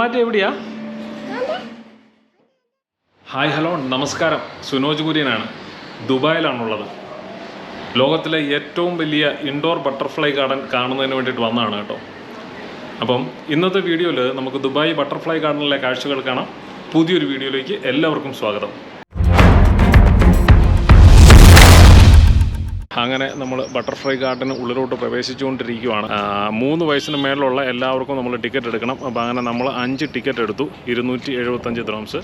പൂമ്പാറ്റ് എവിടെയാ? Hi hello നമസ്കാരം. സുനോജ് കുര്യനാണ്. ദുബായിലാണുള്ളത്. ലോകത്തിലെ ഏറ്റവും വലിയ ഇൻഡോർ ബട്ടർഫ്ലൈ ഗാർഡൻ കാണുന്നതിന് വേണ്ടിയിട്ട് വന്നതാണ് കേട്ടോ. അപ്പം ഇന്നത്തെ വീഡിയോയിൽ നമുക്ക് ദുബായ് ബട്ടർഫ്ലൈ ഗാർഡനിലെ കാഴ്ചകൾ കാണാം. പുതിയൊരു വീഡിയോയിലേക്ക് എല്ലാവർക്കും സ്വാഗതം. അങ്ങനെ നമ്മൾ ബട്ടർഫ്ലൈ ഗാർഡന് ഉള്ളിലോട്ട് പ്രവേശിച്ചുകൊണ്ടിരിക്കുകയാണ് മൂന്ന് വയസ്സിന് മേലുള്ള എല്ലാവർക്കും നമ്മൾ ടിക്കറ്റ് എടുക്കണം. അപ്പോൾ അങ്ങനെ നമ്മൾ അഞ്ച് ടിക്കറ്റ് എടുത്തു. ഇരുന്നൂറ്റി എഴുപത്തഞ്ച് ദ്രംസ്.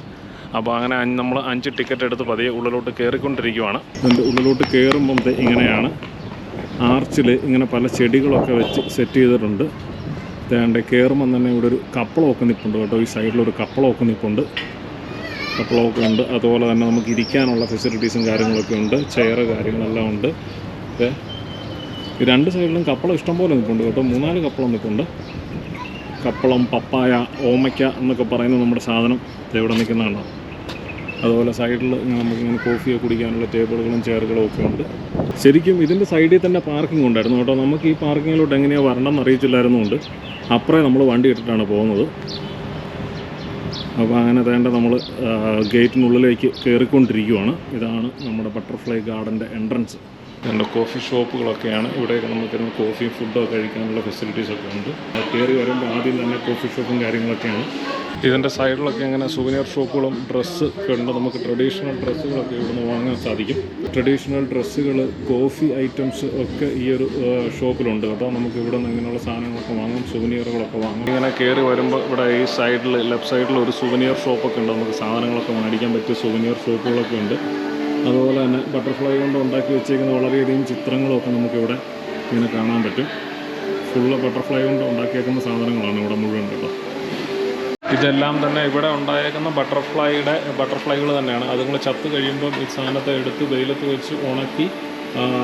അപ്പോൾ അങ്ങനെ നമ്മൾ അഞ്ച് ടിക്കറ്റ് എടുത്ത് പതിയെ ഉള്ളിലോട്ട് കയറിക്കൊണ്ടിരിക്കുകയാണ് ഇതിന്റെ ഉള്ളിലോട്ട് കയറുമ്പോൾ ഇങ്ങനെയാണ്. ആർച്ചിൽ ഇങ്ങനെ പല ചെടികളൊക്കെ വെച്ച് സെറ്റ് ചെയ്തിട്ടുണ്ട്. തേണ്ട കയറുമ്പം തന്നെ ഇവിടെ ഒരു കപ്പളമൊക്കെ നിൽപ്പുണ്ട് കേട്ടോ. ഈ സൈഡിലൊരു കപ്പളമൊക്കെ നിൽപ്പുണ്ട് കപ്പളമൊക്കെ ഉണ്ട്. അതുപോലെ തന്നെ നമുക്ക് ഇരിക്കാനുള്ള ഫെസിലിറ്റീസും കാര്യങ്ങളൊക്കെ ഉണ്ട്. ചെയർ കാര്യങ്ങളെല്ലാം ഉണ്ട്. ഓക്കെ. രണ്ട് സൈഡിലും കപ്പളം ഇഷ്ടംപോലെ നിൽപ്പുണ്ട് കേട്ടോ. മൂന്നാൽ കപ്പളം നിൽപ്പുണ്ട്. കപ്പളം പപ്പായ ഓമയ്ക്ക എന്നൊക്കെ പറയുന്ന നമ്മുടെ സാധനം ഇവിടെ നിൽക്കുന്നതാണ് അതുപോലെ സൈഡിൽ നമുക്കിങ്ങനെ കോഫിയൊക്കെ കുടിക്കാനുള്ള ടേബിളുകളും ചെയറുകളും ഒക്കെ ഉണ്ട്. ശരിക്കും ഇതിന്റെ സൈഡിൽ തന്നെ പാർക്കിംഗ് ഉണ്ടായിരുന്നു കേട്ടോ. നമുക്ക് ഈ പാർക്കിങ്ങിലോട്ട് എങ്ങനെയാണ് വരണം എന്ന് അറിയിച്ചില്ലായിരുന്നുകൊണ്ട് അപ്പുറേ നമ്മൾ വണ്ടി ഇട്ടിട്ടാണ് പോകുന്നത്. അപ്പോൾ അങ്ങനെ വേണ്ട നമ്മൾ ഗേറ്റിനുള്ളിലേക്ക് കയറിക്കൊണ്ടിരിക്കുവാണ്. ഇതാണ് നമ്മുടെ ബട്ടർഫ്ലൈ ഗാർഡന്റെ എൻട്രൻസ്. രണ്ട് കോഫി ഷോപ്പുകളൊക്കെയാണ്. ഇവിടെയൊക്കെ നമുക്ക് കോഫിയും ഫുഡൊക്കെ കഴിക്കാനുള്ള ഫെസിലിറ്റീസൊക്കെ ഉണ്ട്. കയറി വരുമ്പോൾ ആദ്യം തന്നെ കോഫി ഷോപ്പും കാര്യങ്ങളൊക്കെയാണ്. ഇതിന്റെ സൈഡിലൊക്കെ ഇങ്ങനെ സുവനിയർ ഷോപ്പുകളും ഡ്രസ്സ് ഒക്കെ ഉണ്ട്. നമുക്ക് ട്രഡീഷണൽ ഡ്രസ്സുകളൊക്കെ ഇവിടുന്ന് വാങ്ങാൻ സാധിക്കും. ട്രഡീഷണൽ ഡ്രസ്സുകൾ കോഫി ഐറ്റംസ് ഒക്കെ ഈ ഒരു ഷോപ്പിലുണ്ട് കേട്ടോ നമുക്ക് ഇവിടെ നിന്ന് ഇങ്ങനെയുള്ള സാധനങ്ങളൊക്കെ വാങ്ങാം സുവനിയറുകളൊക്കെ വാങ്ങാം. ഇങ്ങനെ കയറി വരുമ്പോൾ ഇവിടെ ഈ സൈഡിൽ ലെഫ്റ്റ് സൈഡിൽ ഒരു സുവനിയർ ഷോപ്പൊക്കെ ഉണ്ട്. നമുക്ക് സാധനങ്ങളൊക്കെ മേടിക്കാൻ പറ്റിയ സുവനിയർ ഷോപ്പുകളൊക്കെ ഉണ്ട്. അതുപോലെ തന്നെ ബട്ടർഫ്ലൈ കൊണ്ട് ഉണ്ടാക്കി വെച്ചേക്കുന്ന വളരെയധികം ചിത്രങ്ങളൊക്കെ നമുക്കിവിടെ ഇങ്ങനെ കാണാൻ പറ്റും. ഫുള്ള് ബട്ടർഫ്ലൈ കൊണ്ട് ഉണ്ടാക്കിയേക്കുന്ന സാധനങ്ങളാണ് ഇവിടെ മുഴുവൻ കേട്ടോ ഇതെല്ലാം തന്നെ ഇവിടെ ഉണ്ടായേക്കുന്ന ബട്ടർഫ്ലൈയുടെ ബട്ടർഫ്ലൈകൾ തന്നെയാണ്. അതുങ്ങൾ ചത്ത് കഴിയുമ്പം ഈ സാധനത്തെ എടുത്ത് വെയിലത്ത് വെച്ച് ഉണക്കി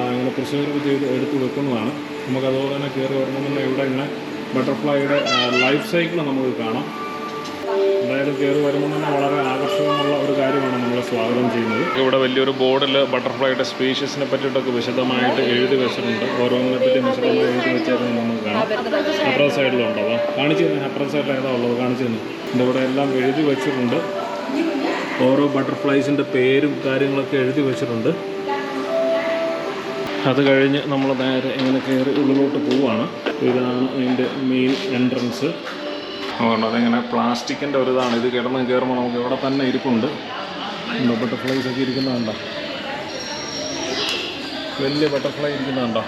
അങ്ങനെ പ്രിസർവ് ചെയ്ത് എടുത്ത് വെക്കുന്നതാണ്. നമുക്ക് അതുപോലെ തന്നെ കയറി വരണമെന്നുണ്ടെങ്കിൽ ഇവിടെ ഇങ്ങനെ ബട്ടർഫ്ലൈയുടെ ലൈഫ് സൈക്കിൾ നമുക്ക് കാണാം. എന്തായാലും കയറി വരുമ്പോൾ തന്നെ വളരെ ആകർഷകമുള്ള ഒരു കാര്യമാണ് നമ്മൾ സ്വാഗതം ചെയ്യുന്നത്. ഇവിടെ വലിയൊരു ബോർഡിൽ ബട്ടർഫ്ലൈയുടെ സ്പീഷ്യസിനെ പറ്റിയിട്ടൊക്കെ വിശദമായിട്ട് എഴുതി വെച്ചിട്ടുണ്ട്. ഓരോന്നിനെ പറ്റി വിശദമായി എഴുതി വെച്ചേക്കുന്നത് നമുക്ക് കാണാം. അപ്പുറം സൈഡിലുണ്ടോ? കാണിച്ചു തന്നെ അപ്പുറം സൈഡിൽ ഏതാ ഉള്ളത്? കാണിച്ചു തന്നെ ഇവിടെ എല്ലാം എഴുതി വെച്ചിട്ടുണ്ട്. ഓരോ ബട്ടർഫ്ലൈസിന്റെ പേരും കാര്യങ്ങളൊക്കെ എഴുതി വെച്ചിട്ടുണ്ട്. അത് കഴിഞ്ഞ് നമ്മൾ നേരെ ഇങ്ങനെ കയറി ഉള്ളിലോട്ട് പോവുകയാണ് ഇതാണ് അതിന്റെ മെയിൻ എൻട്രൻസ് അതുകൊണ്ട് അതിങ്ങനെ പ്ലാസ്റ്റിക്കിന്റെ ഒരു ഇതാണ് ഇത് കിടന്ന് കയറുമ്പോൾ നമുക്ക് ഇവിടെ തന്നെ ഇരിപ്പുണ്ട്. ബട്ടർഫ്ലൈസ് ഒക്കെ ഇരിക്കുന്നതുണ്ടോ വലിയ ബട്ടർഫ്ലൈ ഇരിക്കുന്നതുണ്ടോ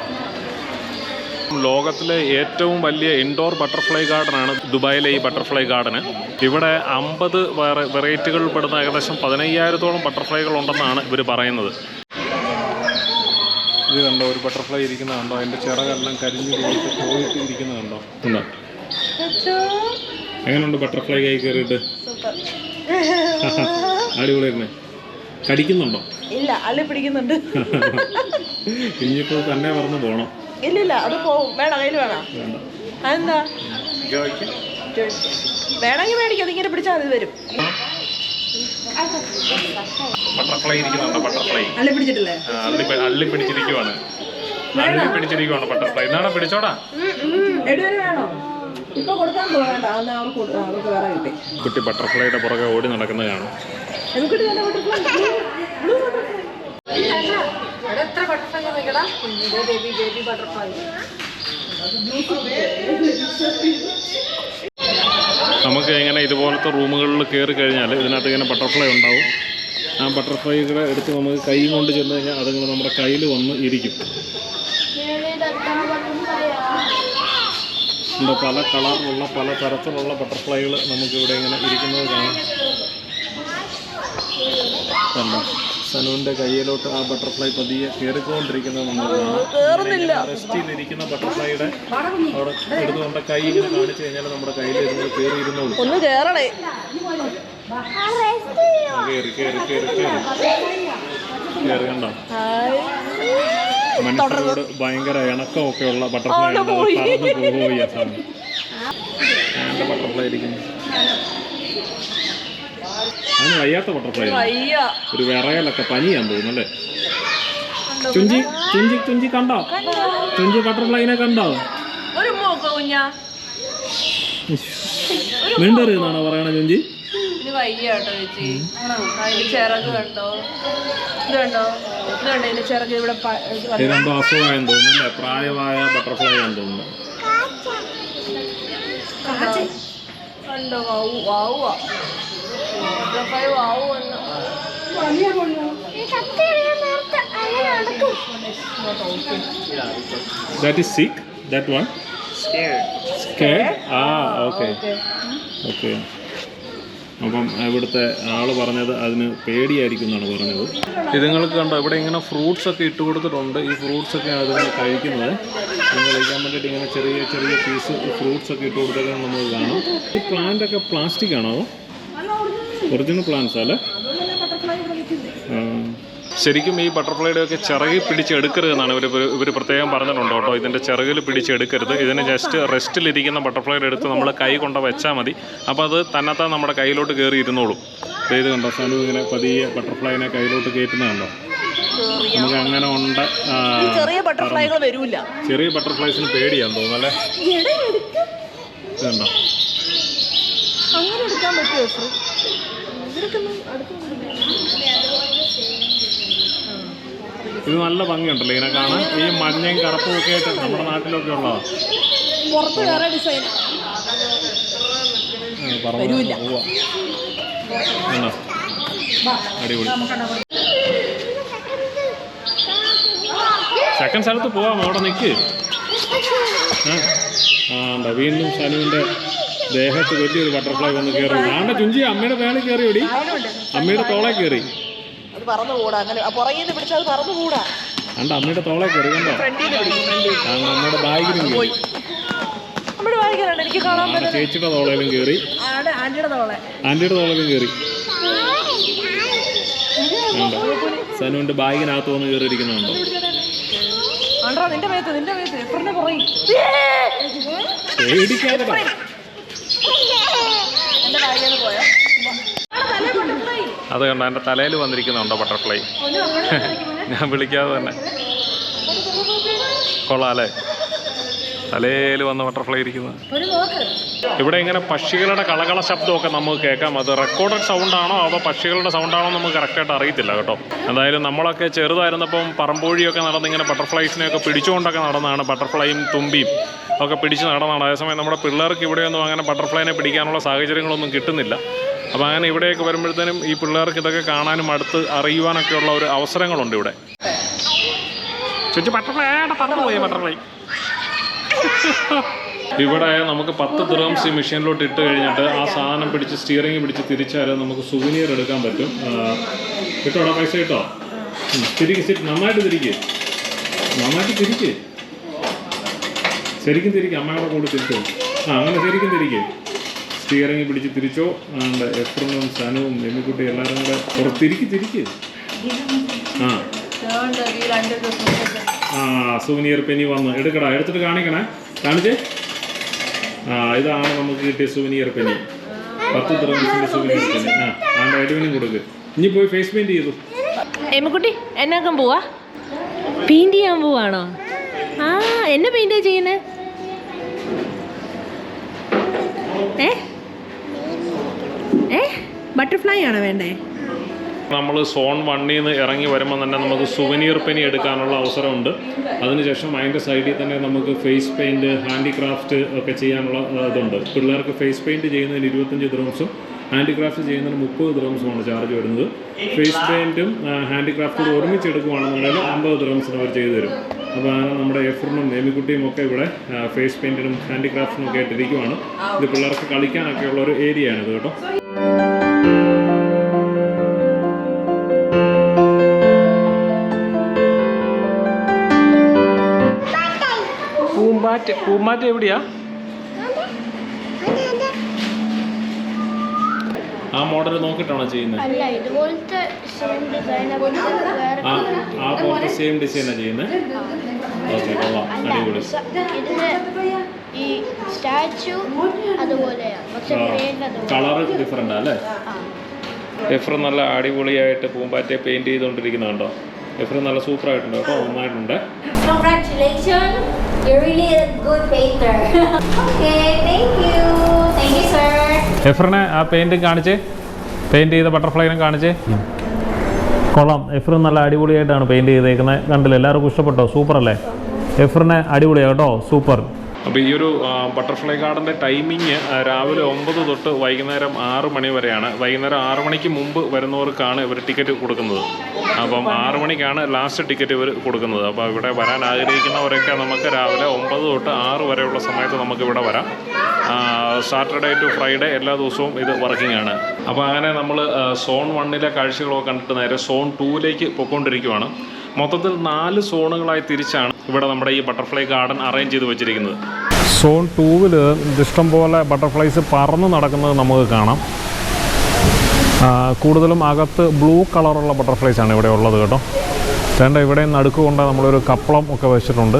ലോകത്തിലെ ഏറ്റവും വലിയ ഇൻഡോർ ബട്ടർഫ്ലൈ ഗാർഡനാണ് ദുബായിലെ ഈ ബട്ടർഫ്ലൈ ഗാർഡന് ഇവിടെ അമ്പത് വെറൈറ്റികൾ പെടുന്ന ഏകദേശം പതിനയ്യായിരത്തോളം ബട്ടർഫ്ലൈകൾ ഉണ്ടെന്നാണ് ഇവർ പറയുന്നത്. ഇത് കണ്ടോ? ഒരു ബട്ടർഫ്ലൈ ഇരിക്കുന്നതുണ്ടോ അതിന്റെ ചിറകെല്ലാം കരിഞ്ഞു പോയിട്ട് പോയിട്ട് ഇരിക്കുന്നതുണ്ടോ ഉണ്ടോ എങ്ങനെയുണ്ട് ബട്ടർഫ്ലൈ കൈ കയറിയിട്ട്? അടിപൊളിയായിരുന്നേ. കടിക്കുന്നുണ്ടോ? ഇല്ല അള്ളി പിടിക്കുന്നുണ്ട്. ഇനിയിപ്പോ തന്നെ പറന്ന് പോകണം ഇല്ല അത് പോവും. വേണം കയ്യിൽ വേണം. അതെന്താ? വേണമെങ്കിൽ മേടിക്കാം അതിങ്ങനെ പിടിച്ചാൽ അത് വരും. ബട്ടർഫ്ലൈ ഇരിക്കുന്നുണ്ടോ ബട്ടർഫ്ലൈ അള്ളി പിടിച്ചിട്ടില്ലേ? അള്ളി അള്ളി പിടിച്ചിരിക്കുവാണ്. അള്ളി പിടിച്ചിരിക്കുവാണ് ബട്ടർഫ്ലൈ എന്നാണ് പിടിച്ചോടാ? എടുവരെ വേണോ? ഇപ്പൊ കൊടുക്കാൻ പോകണ്ട. അന്ന് അവർക്ക് കൊടു- ആ, അവർക്ക് വേറെ കിട്ടി. കുട്ടി ബട്ടർഫ്ലൈയുടെ പുറകെ ഓടി നടക്കുന്നതാണ് കാണും. എനിക്കിട്ട് തന്നെ ബട്ടർഫ്ലൈ? എത്ര ബട്ടർഫ്ലൈ ബേബി ബേബി ബട്ടർഫ്ലൈ. നമുക്ക് ഇങ്ങനെ ഇതുപോലത്തെ റൂമുകളിൽ കയറി കഴിഞ്ഞാൽ ഇതിനകത്ത് ഇങ്ങനെ ബട്ടർഫ്ലൈ ഉണ്ടാവും. ആ ബട്ടർഫ്ലൈകളെ എടുത്ത് നമുക്ക് കൈ കൊണ്ട് ചെന്ന് കഴിഞ്ഞാൽ അതുങ്ങൾ നമ്മുടെ കയ്യിൽ വന്ന് ഇരിക്കും. ഉണ്ട്. പല കളറിലുള്ള പല തരത്തിലുള്ള ബട്ടർഫ്ലൈകൾ നമുക്ക് ഇവിടെ ഇങ്ങനെ ഇരിക്കുന്നത് കാണാം. കണ്ടോ? സനുവിന്റെ കയ്യിലോട്ട് ആ ബട്ടർഫ്ലൈ പതിയെ കയറിക്കൊണ്ടിരിക്കുന്നത് നമ്മൾ കാണാം. റെസ്റ്റിലിരിക്കുന്ന ബട്ടർഫ്ലൈയുടെ അവിടെ എടുത്തുകൊണ്ട് കൈ ഇങ്ങനെ കാണിച്ചു കഴിഞ്ഞാൽ നമ്മുടെ കയ്യിൽ ഇരുന്ന് കയറി കയറി കയറി കയറി കയറി കണ്ടോ? മനുഷ്യരോട് ഭയങ്കര ഇണക്കമൊക്കെ ഉള്ള ബട്ടർഫ്ലൈ ബട്ടർഫ്ലൈ ഇരിക്കുന്നു. അതിന് വയ്യാത്ത ബട്ടർഫ്ലൈ ഒരു വിറയലൊക്കെ പനിയാൻ തോന്നുന്നു അല്ലേ? ചുഞ്ചി ചുഞ്ചി ചുഞ്ചി കണ്ടോ? ചുഞ്ചി ബട്ടർഫ്ലൈനെ കണ്ടോ? ഒരു വേണ്ടറിയെന്നാണോ പറയണ ചുഞ്ചി? വയ്യ കേട്ടോ ചേച്ചി. ചിറക് കണ്ടോ? ഇത് കണ്ടോ? ഇത് കണ്ടോ ഇതിന്റെ ചിറക് ഇവിടെ? ഇതെന്തോ അസുഖമായെന്ന് തോന്നുന്നു പ്രായമായ ബട്ടർഫ്ലൈ ആണെന്ന് തോന്നുന്നു. കണ്ടോ? വാവു വാവുവാ ബട്ടർഫ്ലൈ വാവു എന്ന്. That is sick that one scared ah okay okay അപ്പം ഇവിടുത്തെ ആൾ പറഞ്ഞത് അതിന് പേടിയായിരിക്കും എന്നാണ് പറഞ്ഞത്. ഇതുങ്ങൾക്ക് കണ്ടോ ഇവിടെ ഇങ്ങനെ ഫ്രൂട്ട്സ് ഒക്കെ ഇട്ട് കൊടുത്തിട്ടുണ്ട്. ഈ ഫ്രൂട്ട്സ് ഒക്കെ അതിന് കഴിക്കുന്നത്. നിങ്ങൾ കഴിക്കാൻ വേണ്ടിയിട്ട് ഇങ്ങനെ ചെറിയ ചെറിയ പീസ് ഫ്രൂട്ട്സ് ഒക്കെ ഇട്ട് കൊടുത്തേക്കാൻ നമുക്ക് കാണാം. ഈ പ്ലാന്റ് ഒക്കെ പ്ലാസ്റ്റിക് ആണോ? ഒറിജിനൽ പ്ലാന്റ്സ് അല്ലേ. ശരിക്കും ഈ ബട്ടർഫ്ലൈയുടെ ഒക്കെ ചിറകിൽ പിടിച്ചെടുക്കരുതെന്നാണ് ഇവർ ഇവർ പ്രത്യേകം പറഞ്ഞിട്ടുണ്ട് കേട്ടോ. ഇതിന്റെ ചിറകിൽ പിടിച്ചെടുക്കരുത്. ഇതിന് ജസ്റ്റ് റെസ്റ്റിലിരിക്കുന്ന ബട്ടർഫ്ലൈയുടെ എടുത്ത് നമ്മൾ കൈ കൊണ്ട് വെച്ചാൽ മതി. അപ്പോൾ അത് തന്നെത്താൻ നമ്മുടെ കയ്യിലോട്ട് കയറി ഇരുന്നോളും. ഇത് കണ്ടോ സനു ഇങ്ങനെ പതിയെ ബട്ടർഫ്ലൈനെ കയ്യിലോട്ട് കയറ്റുന്നത് കണ്ടോ? നമുക്ക് അങ്ങനെ ഉണ്ട് ചെറിയ ബട്ടർഫ്ലൈകൾ ചെറിയ ബട്ടർഫ്ലൈസിന് പേടിയാന്ന് തോന്നുന്നു അല്ലേ? ഇത് കണ്ടോ? അങ്ങനെ എടുക്കാൻ പറ്റുമോ ഇത് നല്ല ഭംഗിയുണ്ടല്ലോ ഇതിനെ കാണാൻ? ഈ മഞ്ഞയും കറുപ്പും ഒക്കെ ആയിട്ട് നമ്മുടെ നാട്ടിലൊക്കെ ഉള്ളതാ. പുറത്ത് വേറെ ഡിസൈൻ? അടിപൊളി. സെക്കൻഡ് സ്ഥലത്ത് പോവാം അവിടെ നിൽക്ക് ആ എന്താ വീണ്ടും സനുവിന്റെ ദേഹത്ത് വലിയൊരു ബട്ടർഫ്ലൈ വന്ന് കയറി ആണ്ട ചുഞ്ചി അമ്മയുടെ മേളിൽ കയറി ഓടി അമ്മയുടെ തോളെ കയറി അത് പറന്നുകൂടാ? അങ്ങനെ പുറകിൽ നിന്ന് പിടിച്ചാൽ അത് പറന്നുകൂടാ. ആണ്ട അമ്മയുടെ തോളെ നമ്മുടെ ബാഗിലും പോയി. നമ്മുടെ വായിക്കാനുണ്ട് എനിക്ക് കാണാൻ ആണ്ട ചേച്ചിയുടെ തോളയിലും കയറി. ആന്റിയുടെ തോളെ. ആന്റിയുടെ തോളയിലും കയറി. ആണ്ട സനുവിന്റെ ബാഗിനകത്ത് വന്ന് കയറിയിരിക്കുന്നുണ്ടോ. ആണ്ട്രാ നിന്റെ മേത്ത് നിന്റെ മേത്ത് എപ്പറിന്റെ പുറകിൽ പേടിക്കാതെ അത് കണ്ടോ എന്റെ തലയിൽ വന്നിരിക്കുന്നുണ്ടോ ബട്ടർഫ്ലൈ? ഞാൻ വിളിക്കാതെ തന്നെ. കൊള്ളാല്ലേ തലയിൽ വന്ന ബട്ടർഫ്ലൈ ഇരിക്കുന്നു. ഇവിടെ ഇങ്ങനെ പക്ഷികളുടെ കളകള ശബ്ദമൊക്കെ നമുക്ക് കേൾക്കാം. അത് റെക്കോർഡഡ് സൗണ്ടാണോ അതോ പക്ഷികളുടെ സൗണ്ടാണോ നമുക്ക് കറക്റ്റായിട്ട് അറിയത്തില്ല കേട്ടോ. എന്തായാലും നമ്മളൊക്കെ ചെറുതായിരുന്നപ്പം പറമ്പോഴിയൊക്കെ നടന്ന് ഇങ്ങനെ ബട്ടർഫ്ലൈസിനെയൊക്കെ പിടിച്ചുകൊണ്ടൊക്കെ നടന്നതാണ് ബട്ടർഫ്ലൈയും തുമ്പിയും ഒക്കെ പിടിച്ച് നടന്നതാണ് അതേസമയം നമ്മുടെ പിള്ളേർക്ക് ഇവിടെയൊന്നും അങ്ങനെ ബട്ടർഫ്ലൈനെ പിടിക്കാനുള്ള സാഹചര്യങ്ങളൊന്നും കിട്ടുന്നില്ല. അപ്പോൾ അങ്ങനെ ഇവിടെയൊക്കെ വരുമ്പോഴത്തേനും ഈ പിള്ളേർക്ക് ഇതൊക്കെ കാണാനും അടുത്ത് അറിയുവാനൊക്കെയുള്ള ഒരു അവസരങ്ങളുണ്ട് ഇവിടെ. ചുറ്റി ബട്ടർഫ്ലൈ ഏട്ടാ പറന്നുപോയി ബട്ടർഫ്ലൈ ഇവിടെ നമുക്ക് പത്ത് ദ്രംസ് ഈ മെഷീനിലോട്ട് ഇട്ട് കഴിഞ്ഞിട്ട് ആ സാധനം പിടിച്ച് സ്റ്റിയറിംഗ് പിടിച്ച് തിരിച്ചാൽ നമുക്ക് സുവിനിയർ എടുക്കാൻ പറ്റും. കിട്ടോ പൈസ കിട്ടോ? തിരിക്ക് നന്നായിട്ട് തിരിക്ക്. നന്നായിട്ട് തിരിക്ക്. ശരിക്കും തിരിക്കും അമ്മയുടെ കൂടെ തിരിച്ചു ആ അങ്ങനെ ശരിക്കും തിരിക്ക്. സ്റ്റിയറിംഗ് പിടിച്ച് തിരിച്ചോ? ആണ്ട് എഫ്രനും സനുവും എമ്മിക്കുട്ടി എല്ലാവരും കൂടെ പുറത്തിരിക്കി തിരിക്ക്. ആ. ആ സുവനിയർ പെനി വന്ന്. എടുക്കടാ എടുത്തിട്ട് കാണിക്കണേ. കാണിച്ചേ? ആ ഇതാണ് നമുക്ക് കിട്ടിയ സുവനിയർ പെനി പത്ത് ദ്രവംസിന്റെ സുവനിയർ പെനി ആ ആണ്ട് എഡുവിനും കൊടുക്ക്. ഇനി പോയി ഫേസ് പെയിന്റ് ചെയ്തു. എമ്മക്കുട്ടി എന്നാക്കാൻ പോവാ? പെയിന്റ് ചെയ്യാൻ പോവാണോ? ആ എന്നെ പെയിന്റ് ചെയ്യുന്നേ? ഏ? ഏ? ബട്ടർഫ്ലൈ ആണ് വേണ്ടേ? നമ്മൾ സോൺ വണ്ണിൽ നിന്ന് ഇറങ്ങി വരുമ്പോൾ തന്നെ നമുക്ക് സുവനീർ പെനി എടുക്കാനുള്ള അവസരമുണ്ട്. അതിനുശേഷം അതിന്റെ സൈഡിൽ തന്നെ നമുക്ക് ഫേസ് പെയിന്റ് ഹാൻഡിക്രാഫ്റ്റ് ഒക്കെ ചെയ്യാനുള്ള ഇതുണ്ട്. പിള്ളേർക്ക് ഫേസ് പെയിന്റ് ചെയ്യുന്നതിന് ഇരുപത്തഞ്ച് ദ്രംസും ഹാൻഡിക്രാഫ്റ്റ് ചെയ്യുന്നതിന് മുപ്പത് ദ്രംസുമാണ് ചാർജ് വരുന്നത്. ഫേസ് പെയിന്റും ഹാൻഡിക്രാഫ്റ്റും ഒരുമിച്ച് എടുക്കുകയാണെന്നുണ്ടെങ്കിൽ അമ്പത് ദ്രംസിന് അവർ ചെയ്തു തരും. അപ്പോൾ നമ്മുടെ എഫറിനും നേമിക്കുട്ടിയും ഒക്കെ ഇവിടെ ഫേസ് പെയിന്റിനും ഹാൻഡിക്രാഫ്റ്റിനും ഒക്കെ ആയിട്ടിരിക്കുവാണ്. ഇത് പിള്ളേർക്ക് കളിക്കാനൊക്കെയുള്ള ഒരു ഏരിയ ആണിത് കേട്ടോ. പൂമ്പാറ്റ് പൂമാറ്റ എവിടെയാ? ആ മോഡൽ നോക്കിട്ടാണോ ചെയ്യുന്നത്? അല്ല ഇതുപോലത്തെ സെയിം ആ പോലത്തെ ഡിസൈനാണ് ചെയ്യുന്നത്? ഓക്കെ കൊള്ളാം. അടിപൊളി. ഈ സ്റ്റാച്ചു അതുപോലെയാണ് കളർ ഡിഫറെന്റ് അല്ലേ? എഫർ നല്ല അടിപൊളിയായിട്ട് പൂമ്പാറ്റയെ പെയിന്റ് ചെയ്തുകൊണ്ടിരിക്കുന്നുണ്ടോ എഫർ നല്ല സൂപ്പറായിട്ടുണ്ട് കേട്ടോ നന്നായിട്ടുണ്ട്. You're really a good painter. okay, thank you. എഫറിനെ ആ പെയിന്റ് കാണിച്ചേ? പെയിന്റ് ചെയ്ത ബട്ടർഫ്ലൈനും കാണിച്ചേ? കൊള്ളാം. എഫ്രിൻ നല്ല അടിപൊളിയായിട്ടാണ് പെയിന്റ് ചെയ്തേക്കുന്നത് കണ്ടില്ല? എല്ലാവർക്കും ഇഷ്ടപ്പെട്ടോ? സൂപ്പർ അല്ലേ? എഫറിനെ അടിപൊളിയാണ് കേട്ടോ? സൂപ്പർ അപ്പോൾ ഈ ഒരു ബട്ടർഫ്ലൈ ഗാർഡന്റെ ടൈമിങ് രാവിലെ ഒമ്പത് തൊട്ട് വൈകുന്നേരം ആറ് മണി വരെയാണ്. വൈകുന്നേരം ആറ് മണിക്ക് മുമ്പ് വരുന്നവർക്കാണ് ഇവർ ടിക്കറ്റ് കൊടുക്കുന്നത്. അപ്പം ആറ് മണിക്കാണ് ലാസ്റ്റ് ടിക്കറ്റ് ഇവർ കൊടുക്കുന്നത്. അപ്പോൾ ഇവിടെ വരാൻ ആഗ്രഹിക്കുന്നവരൊക്കെ നമുക്ക് രാവിലെ ഒമ്പത് തൊട്ട് ആറ് വരെയുള്ള സമയത്ത് നമുക്ക് ഇവിടെ വരാം. സാറ്റർഡേ ടു ഫ്രൈഡേ എല്ലാ ദിവസവും ഇത് വർക്കിംഗ് ആണ്. അപ്പോൾ അങ്ങനെ നമ്മൾ സോൺ വണ്ണിലെ കാഴ്ചകളൊക്കെ കണ്ടിട്ട് നേരെ സോൺ ടൂവിലേക്ക് പൊയ്ക്കൊണ്ടിരിക്കുവാണ്. മൊത്തത്തിൽ നാല് സോണുകളായി തിരിച്ചാണ് ഇവിടെ നമ്മുടെ ഈ ബട്ടർഫ്ലൈ ഗാർഡൻ അറേഞ്ച് ചെയ്ത് വെച്ചിരിക്കുന്നത്. സോൺ ടൂവിൽ ഇഷ്ടംപോലെ ബട്ടർഫ്ലൈസ് പറന്ന് നടക്കുന്നത് നമുക്ക് കാണാം. കൂടുതലും അകത്ത് ബ്ലൂ കളറുള്ള ബട്ടർഫ്ലൈസ് ആണ് ഇവിടെ ഉള്ളത് കേട്ടോ. രണ്ട് ഇവിടെ നടുക്ക് കൊണ്ട് നമ്മളൊരു കപ്പളം ഒക്കെ വെച്ചിട്ടുണ്ട്.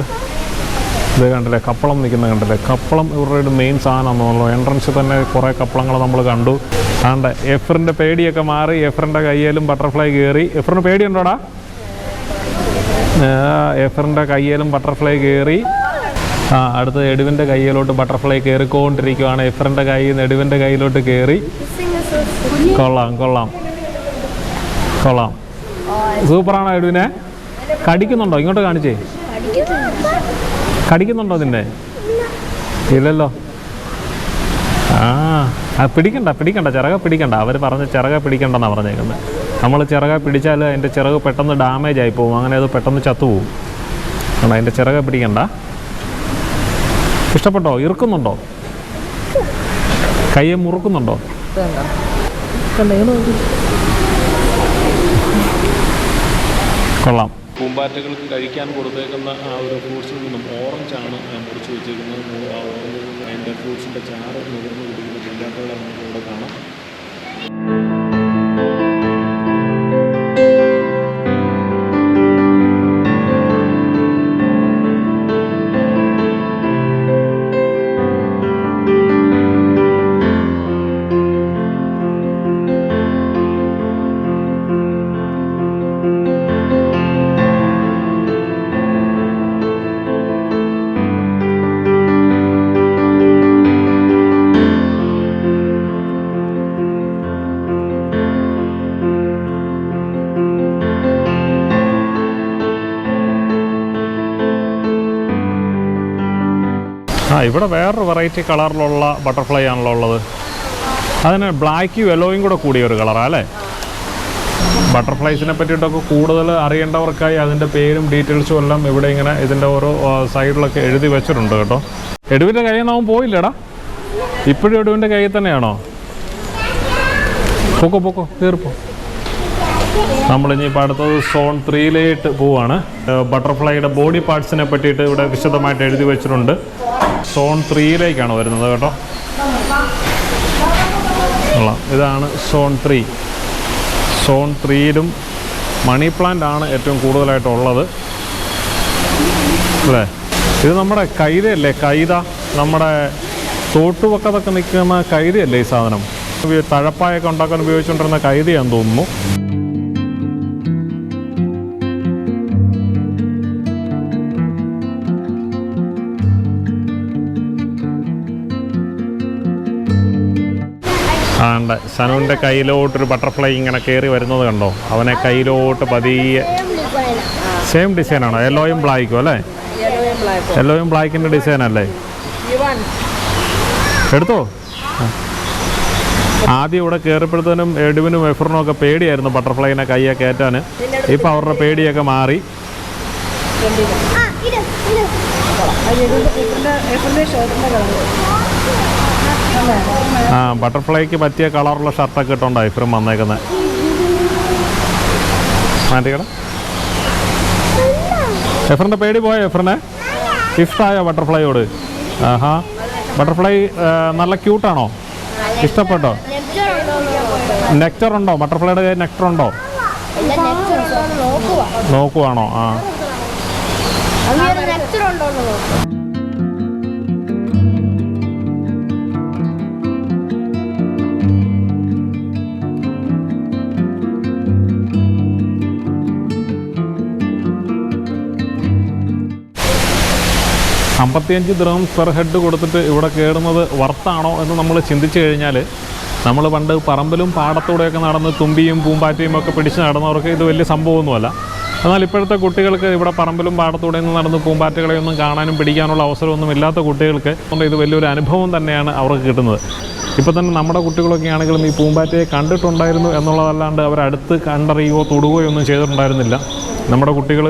ഇത് കണ്ടില്ലേ കപ്പളം നിൽക്കുന്നത് കണ്ടില്ലേ? കപ്പളം ഇവരുടെ ഒരു മെയിൻ സാധനമാണെന്ന് തോന്നുന്നു എൻട്രൻസ് തന്നെ കുറേ കപ്പളങ്ങൾ നമ്മൾ കണ്ടു. ആണ്ട് എഫറിന്റെ പേടിയൊക്കെ മാറി എഫറിന്റെ കയ്യിലും ബട്ടർഫ്ലൈ കയറി എഫറിന് പേടിയുണ്ടോടാ? എഫറിന്റെ കയ്യിലും ബട്ടർഫ്ലൈ കയറി ആ അടുത്ത എഡുവിന്റെ കയ്യിലോട്ട് ബട്ടർഫ്ലൈ കയറിക്കൊണ്ടിരിക്കുകയാണ് എഫറിന്റെ കയ്യിൽ നിന്ന് എഡുവിന്റെ കയ്യിലോട്ട് കയറി കൊള്ളാം കൊള്ളാം. കൊള്ളാം. സൂപ്പറാണോ എഡുവിനെ? കടിക്കുന്നുണ്ടോ? ഇങ്ങോട്ട് കാണിച്ചേ. കടിക്കുന്നുണ്ടോ നിന്നെ? ഇല്ലല്ലോ. ആ പിടിക്കണ്ട പിടിക്കണ്ട ചിറക പിടിക്കണ്ട. അവർ പറഞ്ഞ് ചിറക പിടിക്കണ്ടെന്നാണ് പറഞ്ഞേക്കുന്നത് നമ്മൾ ചിറക പിടിച്ചാൽ അതിന്റെ ചിറക് പെട്ടെന്ന് ഡാമേജ് ആയി പോകും അങ്ങനെ അത് പെട്ടെന്ന് ചത്തുപോകും കണ്ട അതിന്റെ ചിറക പിടിക്കണ്ട. ഇഷ്ടപ്പെട്ടോ? ഇറുക്കുന്നുണ്ടോ? കയ്യെ മുറുക്കുന്നുണ്ടോ? കൊള്ളാം. പൂമ്പാറ്റകൾക്ക് കഴിക്കാൻ കൊടുത്തേക്കുന്ന ആ ഒരു ഫ്രൂട്ട്സിൽ നിന്നും ഓറഞ്ചാണ് മുറിച്ച് വെച്ചിരിക്കുന്നത്. ആ ഓറഞ്ചിൽ നിന്നും അതിന്റെ ഫ്രൂട്ട്സിന്റെ ചാറ് മുതിർന്ന് കുടിക്കുന്ന പൂമ്പാറ്റകളെ നമുക്ക് ഇവിടെ കാണാം. ഇവിടെ വേറൊരു വെറൈറ്റി കളറിലുള്ള ബട്ടർഫ്ലൈ ആണല്ലോ ഉള്ളത്. അതിന് ബ്ലാക്കും യെല്ലോയും കൂടെ കൂടിയ ഒരു കളറാണ് അല്ലേ? ബട്ടർഫ്ലൈസിനെ പറ്റിയിട്ടൊക്കെ കൂടുതൽ അറിയേണ്ടവർക്കായി അതിന്റെ പേരും ഡീറ്റെയിൽസും എല്ലാം ഇവിടെ ഇങ്ങനെ ഇതിന്റെ ഓരോ സൈഡിലൊക്കെ എഴുതി വെച്ചിട്ടുണ്ട് കേട്ടോ. എടുവിന്റെ കയ്യിൽ നിന്ന് പോയില്ലടാ? ഇപ്പോഴും എടുവിന്റെ കയ്യിൽ തന്നെയാണോ? പൊക്കോ പൊക്കോ തീർപ്പോ നമ്മളിനിയിപ്പോൾ അടുത്തത് സോൺ ത്രീയിലേക്ക് പോവാണ്. ബട്ടർഫ്ലൈയുടെ ബോഡി പാർട്സിനെ പറ്റിയിട്ട് ഇവിടെ വിശദമായിട്ട് എഴുതി വെച്ചിട്ടുണ്ട്. സോൺ ത്രീയിലേക്കാണ് വരുന്നത് കേട്ടോ. ഇതാണ് സോൺ ത്രീ. സോൺ ത്രീയിലും മണി പ്ലാന്റ് ആണ് ഏറ്റവും കൂടുതലായിട്ടുള്ളത്. അല്ലേ? ഇത് നമ്മുടെ കൈതയല്ലേ? കൈത. നമ്മുടെ തോട്ടുപക്കത്തൊക്കെ നിൽക്കുന്ന കൈതയല്ലേ ഈ സാധനം? തഴപ്പായൊക്കെ ഉണ്ടാക്കാൻ ഉപയോഗിച്ചുകൊണ്ടിരുന്ന കൈതയാണെന്ന് തോന്നുന്നു. ആണ്ട് സനുവിന്റെ കയ്യിലോട്ടൊരു ബട്ടർഫ്ലൈ ഇങ്ങനെ കയറി വരുന്നത് കണ്ടോ? അവനെ കയ്യിലോട്ട് പതിയെ സെയിം ഡിസൈനാണോ യെല്ലോയും ബ്ലാക്കും അല്ലേ? യെല്ലോയും ബ്ലാക്കിന്റെ ഡിസൈൻ അല്ലേ? എടുത്തോ. ആദ്യം ഇവിടെ കയറിയപ്പോഴത്തേനും എഡുവിനും എഫറിനും ഒക്കെ പേടിയായിരുന്നു ബട്ടർഫ്ലൈനെ കയ്യെ കയറ്റാൻ ഇപ്പം അവരുടെ പേടിയൊക്കെ മാറി. ആ ബട്ടർഫ്ലൈക്ക് പറ്റിയ കളറുള്ള ഷർട്ടൊക്കെ ഇട്ടുണ്ടോ ഇപ്പം വന്നേക്കുന്നത് മാറ്റിക്കട എഫറിന്റെ പേടി പോയോ എഫറിനെ ഇഷ്ടമായോ ബട്ടർഫ്ലൈയോട്? ആഹാ. ബട്ടർഫ്ലൈ നല്ല ക്യൂട്ടാണോ? ഇഷ്ടപ്പെട്ടോ? നെക്ടർ ഉണ്ടോ ബട്ടർഫ്ലൈയുടെ കയ്യിൽ നെക്ടർ ഉണ്ടോ നോക്കുവാണോ? ആ. അമ്പത്തിയഞ്ച് ദ്രവം പെർ ഹെഡ് കൊടുത്തിട്ട് ഇവിടെ കയറുന്നത് വർത്താണോ എന്ന് നമ്മൾ ചിന്തിച്ചു കഴിഞ്ഞാൽ നമ്മൾ പണ്ട് പറമ്പിലും പാടത്തൂടെയൊക്കെ നടന്ന് തുമ്പിയും പൂമ്പാറ്റയും ഒക്കെ പിടിച്ച് നടന്നവർക്ക് ഇത് വലിയ സംഭവമൊന്നുമല്ല. എന്നാൽ ഇപ്പോഴത്തെ കുട്ടികൾക്ക് ഇവിടെ പറമ്പിലും പാടത്തൂടെ നിന്ന് നടന്ന് പൂമ്പാറ്റകളെയൊന്നും കാണാനും പിടിക്കാനുള്ള അവസരമൊന്നും ഇല്ലാത്ത കുട്ടികൾക്ക് ഇത് വലിയൊരു അനുഭവം തന്നെയാണ് അവർക്ക് കിട്ടുന്നത്. ഇപ്പോൾ തന്നെ നമ്മുടെ കുട്ടികളൊക്കെ ആണെങ്കിലും ഈ പൂമ്പാറ്റയെ കണ്ടിട്ടുണ്ടായിരുന്നു എന്നുള്ളതല്ലാണ്ട് അവരടുത്ത് കണ്ടറിയുകയോ തൊടുകയോ ഒന്നും ചെയ്തിട്ടുണ്ടായിരുന്നില്ല. നമ്മുടെ കുട്ടികൾ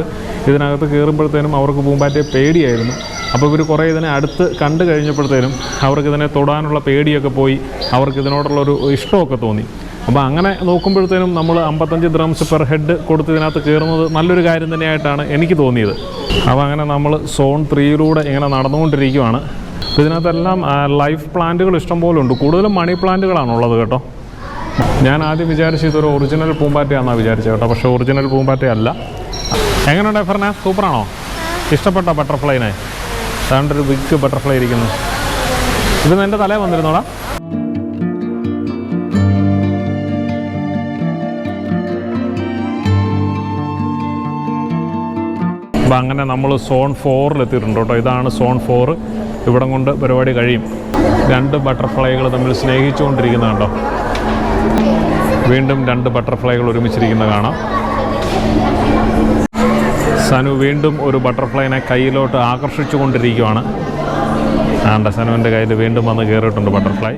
ഇതിനകത്ത് കയറുമ്പോഴത്തേനും അവർക്ക് പൂമ്പാറ്റയെ പേടിയായിരുന്നു. അപ്പോൾ ഇവർ കുറേ ഇതിനെ അടുത്ത് കണ്ടു കഴിഞ്ഞപ്പോഴത്തേനും അവർക്ക് ഇതിനെ തൊടാനുള്ള പേടിയൊക്കെ പോയി. അവർക്ക് ഇതിനോടുള്ളൊരു ഇഷ്ടമൊക്കെ തോന്നി. അപ്പോൾ അങ്ങനെ നോക്കുമ്പോഴത്തേനും നമ്മൾ അമ്പത്തഞ്ച് ദ്രംസ് പെർ ഹെഡ് കൊടുത്ത് ഇതിനകത്ത് കയറുന്നത് നല്ലൊരു കാര്യം തന്നെയായിട്ടാണ് എനിക്ക് തോന്നിയത്. അപ്പോൾ അങ്ങനെ നമ്മൾ സോൺ ത്രീയിലൂടെ ഇങ്ങനെ നടന്നുകൊണ്ടിരിക്കുകയാണ് അപ്പോൾ ഇതിനകത്തെല്ലാം ലൈഫ് പ്ലാന്റുകൾ ഇഷ്ടംപോലെ ഉണ്ട്. കൂടുതലും മണി പ്ലാന്റുകളാണുള്ളത് കേട്ടോ. ഞാൻ ആദ്യം വിചാരിച്ചു ഇതൊരു ഒറിജിനൽ പൂമ്പാറ്റയാണെന്നാണ് വിചാരിച്ചത് കേട്ടോ. പക്ഷേ ഒറിജിനൽ പൂമ്പാറ്റയല്ല. എങ്ങനെയുണ്ട് എഫറിനെ സൂപ്പറാണോ? ഇഷ്ടപ്പെട്ട ബട്ടർഫ്ലൈനെ അതുകൊണ്ട് ഒരു ബിഗ് ബട്ടർഫ്ലൈ ഇരിക്കുന്നു. ഇത് എന്റെ തലേ വന്നിരുന്നോടാ. അപ്പം അങ്ങനെ നമ്മൾ സോൺ ഫോറിൽ എത്തിയിട്ടുണ്ട് കേട്ടോ. ഇതാണ് സോൺ ഫോർ ഇവിടം കൊണ്ട് പരിപാടി കഴിയും. രണ്ട് ബട്ടർഫ്ലൈകൾ തമ്മിൽ സ്നേഹിച്ചുകൊണ്ടിരിക്കുന്നുണ്ടോ? വീണ്ടും രണ്ട് ബട്ടർഫ്ലൈകൾ ഒരുമിച്ചിരിക്കുന്ന കാണാം. സനു വീണ്ടും ഒരു ബട്ടർഫ്ലൈനെ കയ്യിലോട്ട് ആകർഷിച്ചു കൊണ്ടിരിക്കുകയാണ് ആണ്ട സനുവിന്റെ കയ്യിൽ വീണ്ടും വന്ന് കയറിയിട്ടുണ്ട് ബട്ടർഫ്ലൈ.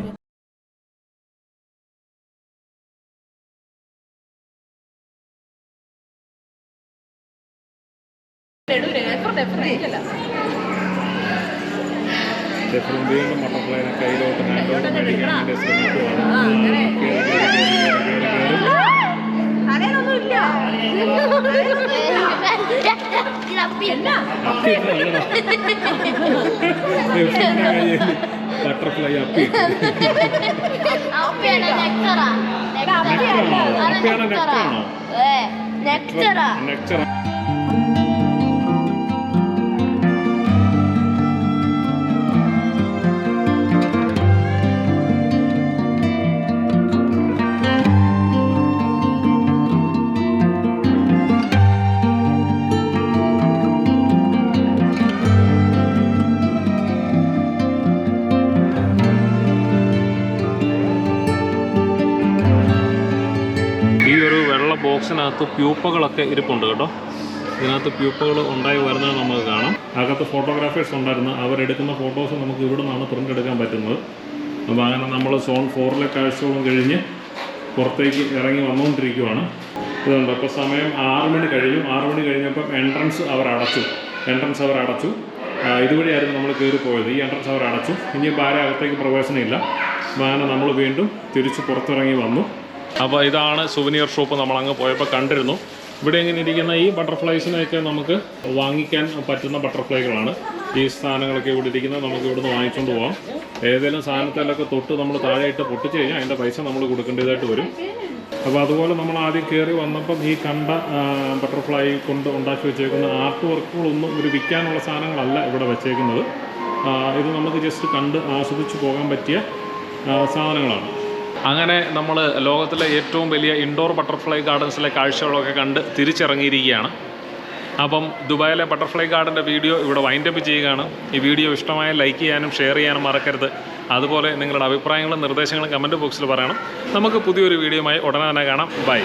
വീണ്ടും ബട്ടർഫ്ലൈനെ കയ്യിലോട്ട് ഹാൻഡ് മേടിക്കാൻ വേണ്ടി ശ്രമിക്കുകയാണ് ബട്ടർഫ്ലൈ അപ്പി നെക്സ്റ്ററാ നെക്ചർ ബോക്സിനകത്ത് പ്യൂപ്പകളൊക്കെ ഇരിപ്പുണ്ട് കേട്ടോ. ഇതിനകത്ത് പ്യൂപ്പകൾ ഉണ്ടായി വരുന്നത് നമുക്ക് കാണാം. അകത്ത് ഫോട്ടോഗ്രാഫേഴ്സ് ഉണ്ടായിരുന്നു. അവരെടുക്കുന്ന ഫോട്ടോസ് നമുക്ക് ഇവിടെ നിന്നാണ് പ്രിന്റ് എടുക്കാൻ പറ്റുന്നത്. അപ്പോൾ അങ്ങനെ നമ്മൾ സോൺ ഫോറിലെ കാഴ്ചകളും കഴിഞ്ഞ് പുറത്തേക്ക് ഇറങ്ങി വന്നുകൊണ്ടിരിക്കുവാണ്. ഇതുണ്ട് അപ്പോൾ സമയം ആറ് മണി കഴിഞ്ഞു. ആറ് മണി കഴിഞ്ഞപ്പം എൻട്രൻസ് അവർ അടച്ചു. എൻട്രൻസ് അവർ അടച്ചു. ഇതുവഴിയായിരുന്നു നമ്മൾ കയറി പോയത്. ഈ എൻട്രൻസ് അവർ അടച്ചു. ഇനി ഭാര്യ അകത്തേക്ക് പ്രവേശനമില്ല. അങ്ങനെ നമ്മൾ വീണ്ടും തിരിച്ച് പുറത്തിറങ്ങി വന്നു. അപ്പോൾ ഇതാണ് സുവനിയർ ഷോപ്പ് നമ്മൾ അങ്ങ് പോയപ്പോൾ കണ്ടിരുന്നു. ഇവിടെ ഇങ്ങനെ ഇരിക്കുന്ന ഈ ബട്ടർഫ്ലൈസിനെയൊക്കെ നമുക്ക് വാങ്ങിക്കാൻ പറ്റുന്ന ബട്ടർഫ്ലൈകളാണ് ഈ സാധനങ്ങളൊക്കെ ഇവിടെ ഇരിക്കുന്നത് നമുക്ക് ഇവിടുന്ന് വാങ്ങിച്ചുകൊണ്ട് പോകാം ഏതെങ്കിലും സാധനത്തിലൊക്കെ തൊട്ട് നമ്മൾ താഴെയിട്ട് പൊട്ടിച്ച് കഴിഞ്ഞാൽ അതിന്റെ പൈസ നമ്മൾ കൊടുക്കേണ്ടതായിട്ട് വരും. അപ്പോൾ അതുപോലെ നമ്മൾ ആദ്യം കയറി വന്നപ്പം ഈ കണ്ട ബട്ടർഫ്ലൈ കൊണ്ട് ഉണ്ടാക്കി വെച്ചേക്കുന്ന ആർട്ട് വർക്കുകളൊന്നും ഒരു വിൽക്കാനുള്ള സാധനങ്ങളല്ല ഇവിടെ വെച്ചേക്കുന്നത്. ഇത് നമുക്ക് ജസ്റ്റ് കണ്ട് ആസ്വദിച്ച് പോകാൻ പറ്റിയ സാധനങ്ങളാണ്. അങ്ങനെ നമ്മൾ ലോകത്തിലെ ഏറ്റവും വലിയ ഇൻഡോർ ബട്ടർഫ്ലൈ ഗാർഡൻസിലെ കാഴ്ചകളൊക്കെ കണ്ട് തിരിച്ചിറങ്ങിയിരിക്കുകയാണ്. അപ്പം ദുബായിലെ ബട്ടർഫ്ലൈ ഗാർഡന്റെ വീഡിയോ ഇവിടെ വൈൻഡപ്പ് ചെയ്യുകയാണ്. ഈ വീഡിയോ ഇഷ്ടമായ ലൈക്ക് ചെയ്യാനും ഷെയർ ചെയ്യാനും മറക്കരുത്. അതുപോലെ നിങ്ങളുടെ അഭിപ്രായങ്ങളും നിർദ്ദേശങ്ങളും കമന്റ് ബോക്സിൽ പറയണം. നമുക്ക് പുതിയൊരു വീഡിയോയുമായി ഉടനെ തന്നെ കാണാം. ബൈ